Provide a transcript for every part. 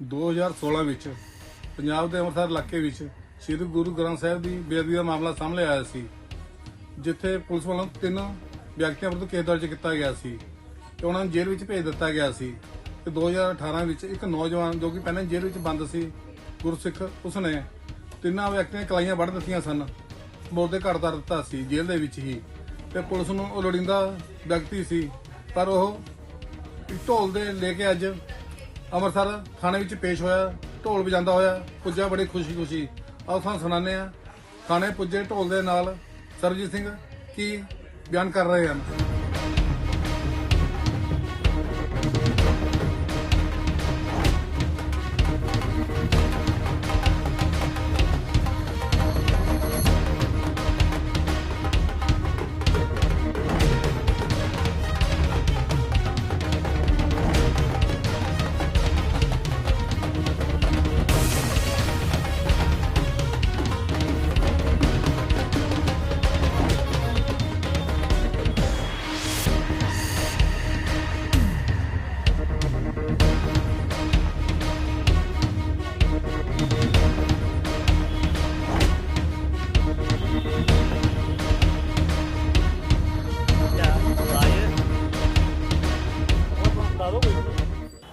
2016 ਵਿੱਚ ਪੰਜਾਬ ਦੇ ਅੰਮ੍ਰਿਤਸਰ ਇਲਾਕੇ ਵਿੱਚ ਸ੍ਰੀ ਗੁਰੂ ਗ੍ਰੰਥ ਸਾਹਿਬ ਦੀ ਬੇਅਦਬੀ ਦਾ ਮਾਮਲਾ ਸਾਹਮਣੇ ਆਇਆ ਸੀ, ਜਿੱਥੇ ਪੁਲਿਸ ਵੱਲੋਂ ਤਿੰਨ ਵਿਅਕਤੀਆਂ ਵਿਰੁੱਧ ਕੇਸ ਦਰਜ ਕੀਤਾ ਗਿਆ ਸੀ ਤੇ ਉਹਨਾਂ ਨੂੰ ਜੇਲ੍ਹ ਵਿੱਚ ਭੇਜ ਦਿੱਤਾ ਗਿਆ ਸੀ ਤੇ 2018 ਵਿੱਚ ਇੱਕ ਨੌਜਵਾਨ ਜੋ ਕਿ ਪਹਿਲਾਂ ਜੇਲ੍ਹ ਵਿੱਚ ਬੰਦ ਸੀ, ਗੁਰਸਿੱਖ, ਉਸਨੇ ਤਿੰਨਾਂ ਵਿਅਕਤੀਆਂ ਕਲਾਈਆਂ ਵੱਢ ਦਿੱਤੀਆਂ ਸਨ, ਮੌਤ ਦੇ ਘਰ ਦਾ ਦਿੱਤਾ ਸੀ ਜੇਲ੍ਹ ਦੇ ਵਿੱਚ ਹੀ ਤੇ ਪੁਲਿਸ ਨੂੰ ਉਹ ਲੋੜੀਂਦਾ ਵਿਅਕਤੀ ਸੀ, ਪਰ ਉਹ ਢੋਲ ਦੇ ਲੈ ਕੇ ਅੱਜ ਅੰਮ੍ਰਿਤਸਰ ਥਾਣੇ ਵਿੱਚ ਪੇਸ਼ ਹੋਇਆ, ਢੋਲ ਵਜਾਉਂਦਾ ਹੋਇਆ, ਪੁੱਜਾ ਬੜੀ ਖੁਸ਼ੀ-ਖੁਸ਼ੀ ਆਓ ਤੁਹਾਨੂੰ ਸੁਣਾਉਂਦੇ ਆ ਥਾਣੇ ਪੁੱਜੇ ਢੋਲ ਦੇ ਨਾਲ ਸਰਬਜੀਤ ਸਿੰਘ ਕੀ ਬਿਆਨ ਕਰ ਰਹੇ ਹਨ?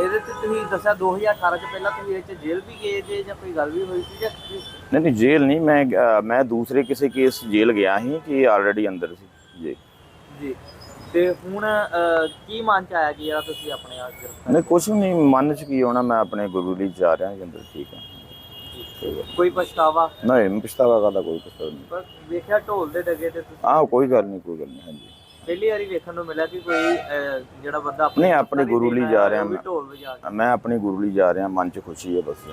ਇਹਦੇ ਤੇ ਤੁਸੀਂ ਦੱਸਿਆ 2018 ਚ ਪਹਿਲਾਂ ਤੁਸੀਂ ਇਹ ਚ ਜੇਲ੍ਹ ਵੀ ਗਏ ਜੇ ਜਾਂ ਕੋਈ ਗੱਲ ਵੀ ਹੋਈ ਸੀ ਜਾਂ ਕੀ? ਨਹੀਂ ਨਹੀਂ ਜੇਲ੍ਹ ਨਹੀਂ ਮੈਂ ਅ, ਮੈਂ ਦੂਸਰੇ ਕਿਸੇ ਕੇਸ ਜੇਲ੍ਹ ਗਿਆ ਸੀ ਕਿ ਆਲਰੇਡੀ ਅੰਦਰ ਸੀ ਜੀ। ਜੀ ਤੇ ਹੁਣ ਅਹ, ਕੀ ਮਨ ਚ ਆਇਆ ਕਿ ਯਾਰ ਤੁਸੀਂ ਆਪਣੇ ਆਪ ਗ੍ਰਿਫਤਾਰ ਨਹੀਂ ਕੁਛ ਨਹੀਂ ਮਨ ਚ ਕੀ ਹੋਣਾ ਮੈਂ ਆਪਣੇ ਗੁਰੂ ਲਈ ਜਾ ਰਿਹਾ ਜੀ ਅੰਦਰ ਠੀਕ ਹੈ। ਕੋਈ ਪਛਤਾਵਾ? ਨਹੀਂ ਪਛਤਾਵਾ ਕਰਦਾ ਕੋਈ ਪਛਤਾਵਾ ਨਹੀਂ। ਪਰ ਵੇਖਿਆ ਢੋਲ ਦੇ ਡੱਗੇ ਤੇ ਤੁਸੀਂ? ਆਹ ਕੋਈ ਗੱਲ ਨਹੀਂ ਕੋਈ ਗੱਲ ਨਹੀਂ ਹਾਂਜੀ। ਪਹਿਲੀ ਵਾਰੀ ਵੇਖਣ ਨੂੰ ਮਿਲਿਆ ਕਿ ਕੋਈ ਅਹ, ਜਿਹੜਾ ਬੰਦਾ ਨਹੀਂ, ਆਪਣੇ ਗੁਰੂ ਲਈ ਜਾ ਰਿਹਾ ਮੈਂ। ਢੋਲ ਵਜਾ ਕੇ ਮੈਂ ਆਪਣੇ ਗੁਰੂ ਲਈ ਜਾ ਰਿਹਾ ਮਨ ਚ ਖੁਸ਼ੀ ਹੈ ਬਸ